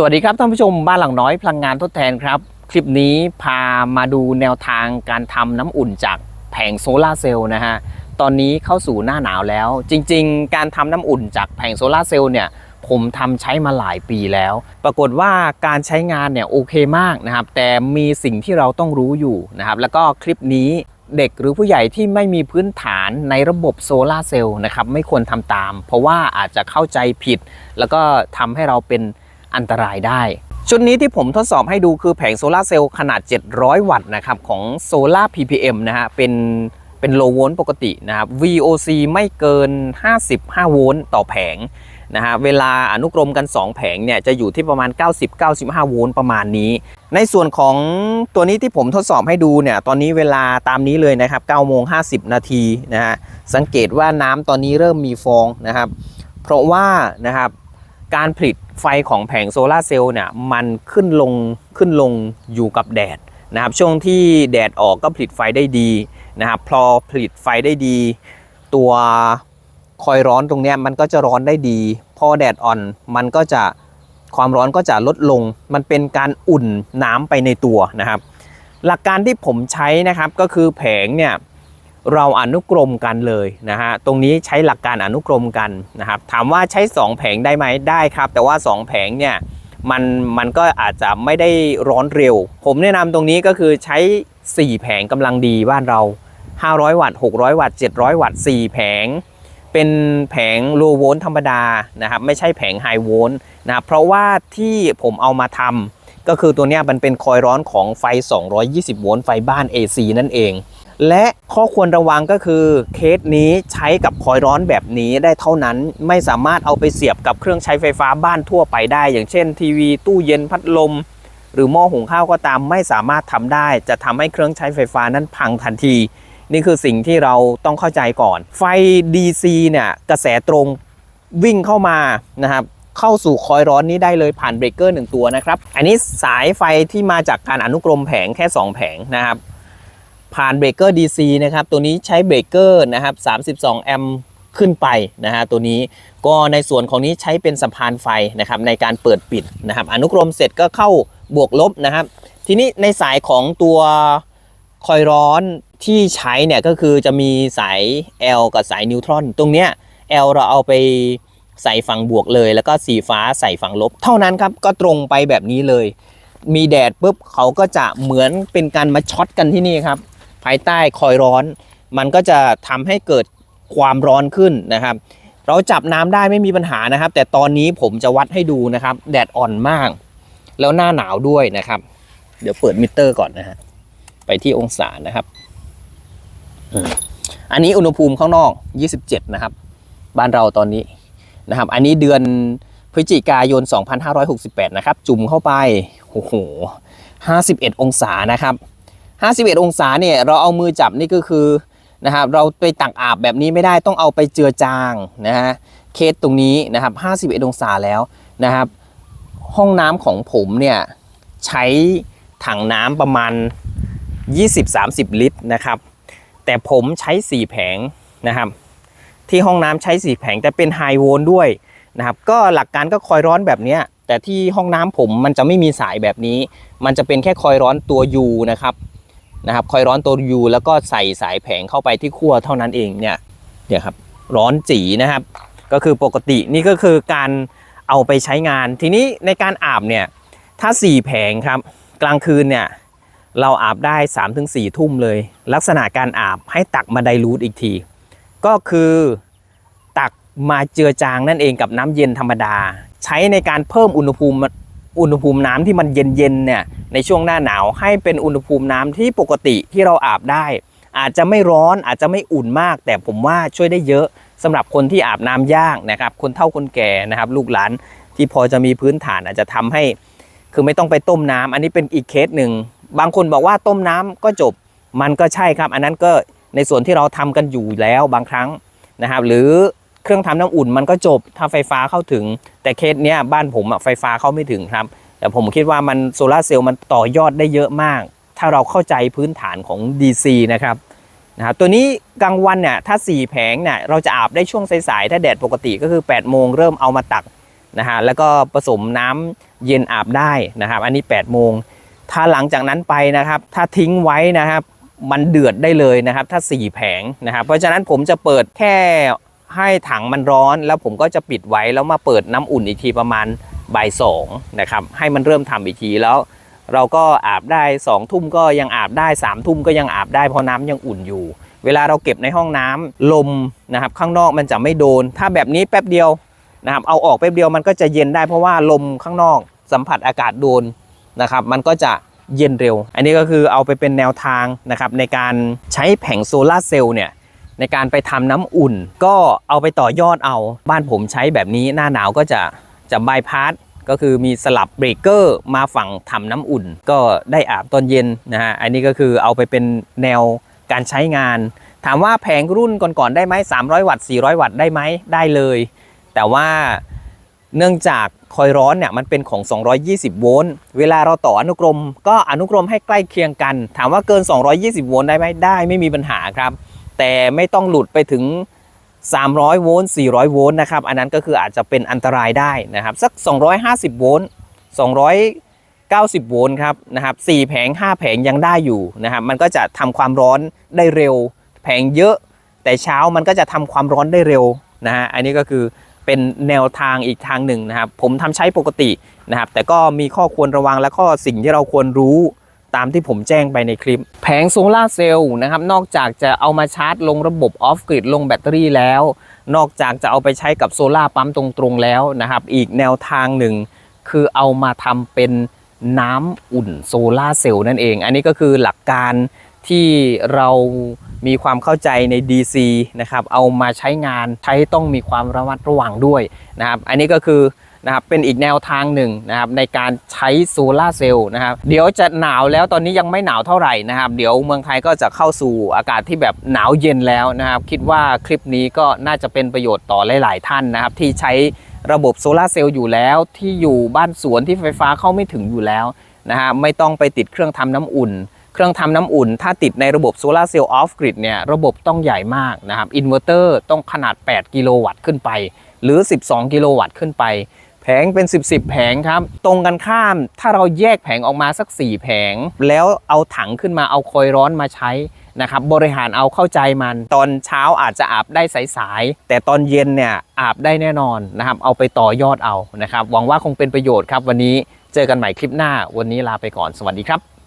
สวัสดีครับท่านผู้ชมบ้านหลังน้อยพลังงานทดแทนครับ คลิปนี้พามาดูแนวทางการทำน้ำอุ่นจากแผงโซลาร์เซลล์นะฮะตอนนี้เข้าสู่หน้าหนาวแล้ว จริง ๆ การทำน้ำอุ่นจากแผงโซลาร์เซลล์เนี่ยผมทำใช้มาหลายปีแล้ว ปรากฏว่าการใช้งานเนี่ยโอเคมากนะครับ แต่มีสิ่งที่เราต้องรู้อยู่นะครับ แล้วก็คลิปนี้เด็กหรือผู้ใหญ่ที่ไม่มีพื้นฐานในระบบโซลาร์เซลล์นะครับไม่ควรทำตาม เพราะว่าอาจจะเข้าใจผิด แล้วก็ทำให้เราเป็น อันตรายได้ ชุดนี้ที่ผมทดสอบให้ดูคือแผงโซลาร์เซลล์ขนาด 700 วัตต์นะครับของ Solar PPM นะฮะเป็นเป็นโลโวลต์ปกตินะครับ VOC ไม่เกิน 55 โวลต์ต่อแผงนะฮะเวลาอนุกรมกัน 2 แผงเนี่ยจะอยู่ที่ประมาณ 90-95 โวลต์ประมาณนี้ ในส่วนของตัวนี้ที่ผมทดสอบให้ดูเนี่ยตอนนี้เวลาตามนี้เลยนะครับ9โมง50 นาทีนะฮะสังเกตว่าน้ำตอนนี้เริ่มมีฟองนะครับ เพราะว่านะครับ การผลิตไฟของแผงโซลาเซลล์เนี่ยมันขึ้นลงขึ้นลงอยู่กับแดดนะครับช่วงที่แดดออกก็ผลิตไฟได้ดีนะครับพอผลิตไฟได้ดี ตัวคอยร้อนตรงนี้มันก็จะร้อนได้ดี พอแดดอ่อนมันก็จะความร้อนก็จะลดลง มันเป็นการอุ่นน้ำไปในตัวนะครับ หลักการที่ผมใช้นะครับก็คือแผงเนี่ย เราอนุกรมกันเลยนะฮะตรงนี้ใช้หลักการอนุกรมกันนะครับถามว่าใช้ 2 แผงได้ไหมได้ครับ แต่ว่า 2 แผงเนี่ยมันมันก็อาจจะไม่ได้ร้อนเร็ว ผมแนะนำตรงนี้ก็คือใช้ 4 แผงกำลังดีบ้านเรา 500 วัตต์ 600 วัตต์ 700 วัตต์ 4 แผง เป็นแผงโลโวลต์ธรรมดานะครับไม่ใช่แผงไฮโวลต์นะครับเพราะว่าที่ผมเอามาทำก็คือตัวเนี้ยมันเป็นคอยร้อนของไฟ 220 โวลต์ไฟบ้าน AC นั่นเอง และข้อควรระวังก็คือเคสนี้ใช้กับคอยร้อนแบบนี้ได้เท่านั้นไม่สามารถเอาไปเสียบกับเครื่องใช้ไฟฟ้าบ้านทั่วไปได้ อย่างเช่น ทีวี ตู้เย็นพัดลม หรือหม้อหุงข้าวก็ตามไม่สามารถทำได้ จะทำให้เครื่องใช้ไฟฟ้านั้นพังทันที นี่คือสิ่งที่เราต้องเข้าใจก่อน ไฟ DC เนี่ยกระแสตรงวิ่งเข้ามานะครับเข้าสู่คอยร้อนนี้ได้เลยผ่านเบรกเกอร์หนึ่งตัวนะครับอันนี้สายไฟที่มาจากการอนุกรมแผงแค่ 2 แผงนะครับ ผ่านเบรกเกอร์ DC นะครับ ตัวนี้ใช้เบรกเกอร์นะครับ 32 แอมป์ขึ้นไปนะฮะตัวนี้ก็ในส่วนของนี้ใช้เป็นสะพานไฟนะครับในการเปิดปิดนะครับ อนุกรมเสร็จก็เข้าบวกลบนะครับ ทีนี้ในสายของตัวคอยร้อนที่ใช้เนี่ยก็คือจะมีสาย L กับสายนิวตรอน ตรงเนี้ย L เราเอาไปใส่ฝั่งบวกเลย แล้วก็สีฟ้าใส่ฝั่งลบ เท่านั้นครับก็ตรงไปแบบนี้เลย มีแดดปุ๊บเขาก็จะเหมือนเป็นการมาช็อตกันที่นี่ครับายใต้คอยร้อน มันก็จะทำให้เกิดความร้อนขึ้นนะครับ เราจับน้ำได้ไม่มีปัญหานะครับ แต่ตอนนี้ผมจะวัดให้ดูนะครับ แดดอ่อนมาก แล้วหน้าหนาวด้วยนะครับ เดี๋ยวเปิดมิเตอร์ก่อนนะฮะไปที่องศานะครับอันนี้อุณหภูมิข้างนอก 27 นะครับ บ้านเราตอนนี้นะครับ อันนี้เดือนพฤศจิกายน 2568 นะครับ จุ่มเข้าไปโอ้โห51 องศานะครับ 51 องศาเนี่ยเราเอามือจับนี่ก็คือนะครับเราไปตักอาบแบบนี้ไม่ได้ต้องเอาไปเจือจางนะฮะเคสตรงนี้นะครับ 51 องศาแล้วนะครับ ห้องน้ำของผมเนี่ยใช้ถังน้ำประมาณ 20-30 ลิตรนะครับ แต่ผมใช้ 4 แผงนะครับ ที่ห้องน้ำใช้ 4 แผงแต่เป็นไฮโวลด้วยนะครับ ก็หลักการก็คอยร้อนแบบนี้แต่ที่ห้องน้ำผมมันจะไม่มีสายแบบนี้ มันจะเป็นแค่คอยร้อนตัว U นะครับ นะครับคอยร้อนตัว U แล้วก็ใส่สายแผงเข้าไปที่ขั้วเท่านั้นเองเนี่ยเนี่ยครับร้อนจีนะครับ ก็คือปกตินี่ก็คือการเอาไปใช้งาน ทีนี้ในการอาบเนี่ยถ้า 4 แผงครับ กลางคืนเนี่ยเราอาบได้ 3-4 ทุ่มเลย ลักษณะการอาบให้ตักมาไดรูทอีกที ก็คือตักมาเจือจางนั่นเองกับน้ำเย็นธรรมดา ใช้ในการเพิ่มอุณหภูมิ อุณหภูมิน้ำที่มันเย็นๆเนี่ยในช่วงหน้าหนาวให้เป็นอุณหภูมิน้ำที่ปกติที่เราอาบได้ อาจจะไม่ร้อนอาจจะไม่อุ่นมาก แต่ผมว่าช่วยได้เยอะสำหรับคนที่อาบน้ำยากนะครับ คนเฒ่าคนแก่นะครับ ลูกหลานที่พอจะมีพื้นฐานอาจจะทำให้ คือไม่ต้องไปต้มน้ำอันนี้เป็นอีกเคสหนึ่งบางคนบอกว่าต้มน้ำก็จบมันก็ใช่ครับ อันนั้นก็ในส่วนที่เราทำกันอยู่แล้วบางครั้งนะครับ หรือ เครื่องทำน้ำอุ่นมันก็จบถ้าไฟฟ้าเข้าถึง แต่เคสเนี้ยบ้านผมอะไฟฟ้าเข้าไม่ถึงครับ แต่ผมคิดว่ามันโซลาร์เซลล์มันต่อยอดได้เยอะมาก ถ้าเราเข้าใจพื้นฐานของ DC นะครับนะครับตัวนี้กลางวันเนี่ยถ้า 4 แผงเนี่ยเราจะอาบได้ช่วงสายๆถ้าแดดปกติก็คือ 8 โมงเริ่มเอามาตักนะฮะแล้วก็ผสมน้ำเย็นอาบได้นะครับ อันนี้ 8 โมง ถ้าหลังจากนั้นไปนะครับ ถ้าทิ้งไว้นะครับ มันเดือดได้เลยนะครับ ถ้า 4 แผงนะครับ เพราะฉะนั้นผมจะเปิดแค่ ให้ถังมันร้อนแล้วผมก็จะปิดไว้แล้วมาเปิดน้ำอุ่นอีกทีประมาณบ่ายสองนะครับให้มันเริ่มทำอีกทีแล้ว เราก็อาบได้2องทุ่มก็ยังอาบได้3ามทุ่มก็ยังอาบได้เพราะน้ำยังอุ่นอยู่ เวลาเราเก็บในห้องน้ำลมนะครับข้างนอกมันจะไม่โดน ถ้าแบบนี้แป๊บเดียวนะครับเอาออกแป๊บเดียวมันก็จะเย็นได้เพราะว่าลมข้างนอกสัมผัสอากาศโดนนะครับมันก็จะเย็นเร็ว อันนี้ก็คือเอาไปเป็นแนวทางนะครับในการใช้แผงโซลาร์เซลล์เนี่ย ในการไปทำน้ำอุ่น ก็เอาไปต่อยอดเอาบ้านผมใช้แบบนี้หน้าหนาวก็จะจะบายพาสก็คือมีสลับเบรกเกอร์มาฝั่งทำน้ำอุ่น ก็ได้อาบตอนเย็นนะฮะอันนี้ก็คือเอาไปเป็นแนวการใช้งาน ถามว่าแผงรุ่นก่อนๆได้ไหม300 วัตต์400 วัตต์ได้ไหมได้เลย แต่ว่าเนื่องจากคอยร้อนเนี่ยมันเป็นของ 220 โวลต์ เวลาเราต่ออนุกรม ก็อนุกรมให้ใกล้เคียงกัน ถามว่าเกิน 220 โวลต์ได้ไหมได้ไม่มีปัญหาครับ แต่ไม่ต้องหลุดไปถึง 300 โวลต์400 โวลต์นะครับ อันนั้นก็คืออาจจะเป็นอันตรายได้นะครับ สัก 250 โวลต์290 โวลต์ครับนะครับ4แผง 5 แผงยังได้อยู่นะครับ มันก็จะทำความร้อนได้เร็ว แผงเยอะ แต่เช้ามันก็จะทำความร้อนได้เร็วนะฮะ อันนี้ก็คือเป็นแนวทางอีกทางหนึ่งนะครับ ผมทำใช้ปกตินะครับ แต่ก็มีข้อควรระวังและข้อสิ่งที่เราควรรู้ ตามที่ผมแจ้งไปในคลิป แผงโซลาร์เซลล์นะครับ นอกจากจะเอามาชาร์จลงระบบออฟกริดลงแบตเตอรี่แล้ว นอกจากจะเอาไปใช้กับโซลาปั๊มตรงๆแล้วนะครับ อีกแนวทางหนึ่ง คือเอามาทำเป็นน้ำอุ่นโซลาเซลล์นั่นเอง อันนี้ก็คือหลักการที่เรามีความเข้าใจใน DC นะครับ เอามาใช้งานใช้ต้องมีความระมัดระวังด้วยนะครับ อันนี้ก็คือ นะครับเป็นอีกแนวทางหนึ่งนะครับในการใช้โซลาร์เซลล์นะครับเดี๋ยวจะหนาวแล้วตอนนี้ยังไม่หนาวเท่าไหร่นะครับเดี๋ยวเมืองไทยก็จะเข้าสู่อากาศที่แบบหนาวเย็นแล้วนะครับคิดว่าคลิปนี้ก็น่าจะเป็นประโยชน์ต่อหลาย ๆ ท่านนะครับที่ใช้ระบบโซลาร์เซลล์อยู่แล้วที่อยู่บ้านสวนที่ไฟฟ้าเข้าไม่ถึงอยู่แล้วนะฮะไม่ต้องไปติดเครื่องทำน้ำอุ่น เครื่องทำน้ำอุ่น ถ้าติดในระบบโซลาร์เซลล์ออฟกริดเนี่ยระบบต้องใหญ่มากนะครับอินเวอร์เตอร์ต้องขนาด 8 กิโลวัตต์ขึ้นไป หรือ 12 กิโลวัตต์ขึ้นไป ผงเป็น 10บสแผงครับ ตรงกันข้ามถ้าเราแยกแผงออกมาสัก 4 แผง แล้วเอาถังขึ้นมาเอาคอยร้อนมาใช้นะครับบริหารเอาเข้าใจมัน ตอนเช้าอาจจะอาบได้สายๆแต่ตอนเย็นเนี่ยอาบได้แน่นอนนะครับ เอาไปต่อยอดเอานะครับหวังว่าคงเป็นประโยชน์ครับ วันนี้เจอกันใหม่คลิปหน้าวันนี้ลาไปก่อนสวัสดีครับ